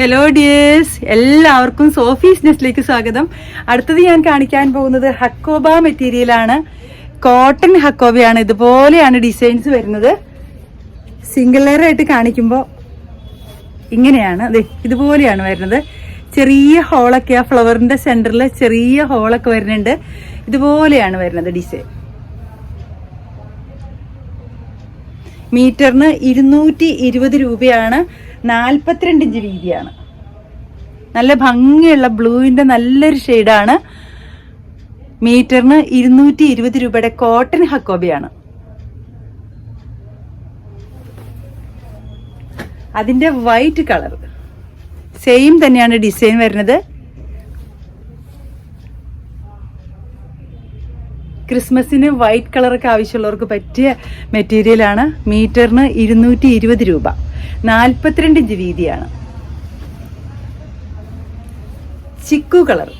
Hello dears എല്ലാവർക്കും Sophie's നെസ്റ്റിലേക്ക് സ്വാഗതം. അടുത്തത് ഞാൻ കാണിക്കാൻ പോകുന്നത് ഹക്കോബ മെറ്റീരിയലാണ് കോട്ടൺ ഹക്കോബയാണ്. ഇതുപോലെയാണ് ഡിസൈൻസ് വരുന്നത്. സിംഗിൾ ലെയർ ആയിട്ട് കാണിക്കുമ്പോൾ ഇങ്ങനെയാണ്. അതെ ഇതുപോലെയാണ് വരുന്നത്. ചെറിയ ഹോളൊക്കെ ആ ഫ്ലവറിന്റെ സെന്ററിൽ ചെറിയ ഹോളൊക്കെ വരുന്നുണ്ട്. ഇതുപോലെയാണ് വരുന്നത് ഡിസൈൻ മീറ്ററിന് ഇരുന്നൂറ്റി ഇരുപത് രൂപയാണ് നാൽപ്പത്തിരണ്ട് ഇഞ്ച് വീതിയാണ്. നല്ല ഭംഗിയുള്ള ബ്ലൂവിന്റെ നല്ലൊരു ഷെയ്ഡാണ്. മീറ്ററിന് ഇരുന്നൂറ്റി ഇരുപത് രൂപയുടെ കോട്ടൺ ഹക്കോബിയാണ്. അതിന്റെ വൈറ്റ് കളർ. സെയിം തന്നെയാണ് ഡിസൈൻ വരുന്നത്. ക്രിസ്മസിന് വൈറ്റ് കളറൊക്കെ ആവശ്യമുള്ളവർക്ക് പറ്റിയ മെറ്റീരിയലാണ്. മീറ്ററിന് ഇരുന്നൂറ്റി രൂപ. നാൽപ്പത്തിരണ്ട് ഇഞ്ച് വീതിയാണ്. ചിക്കു കളർ.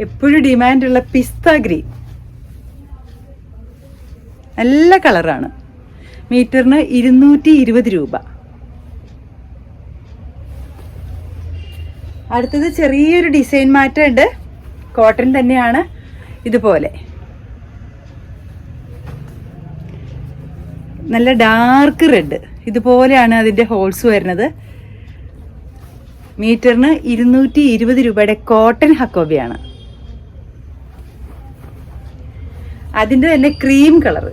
എപ്പോഴും ഡിമാൻഡുള്ള പിസ്ത ഗ്രീൻ. നല്ല കളറാണ്. മീറ്ററിന് ഇരുന്നൂറ്റി ഇരുപത് രൂപ. അടുത്തത് ചെറിയൊരു ഡിസൈൻ മാറ്റമുണ്ട്. കോട്ടൺ തന്നെയാണ് ഇതുപോലെ. നല്ല ഡാർക്ക് റെഡ്. ഇതുപോലെയാണ് അതിന്റെ ഹോൾസ് വരുന്നത്. മീറ്ററിന് ഇരുന്നൂറ്റി ഇരുപത് രൂപയുടെ കോട്ടൺ ഹക്കോബിയാണ്. അതിന്റെ തന്നെ ക്രീം കളറ്.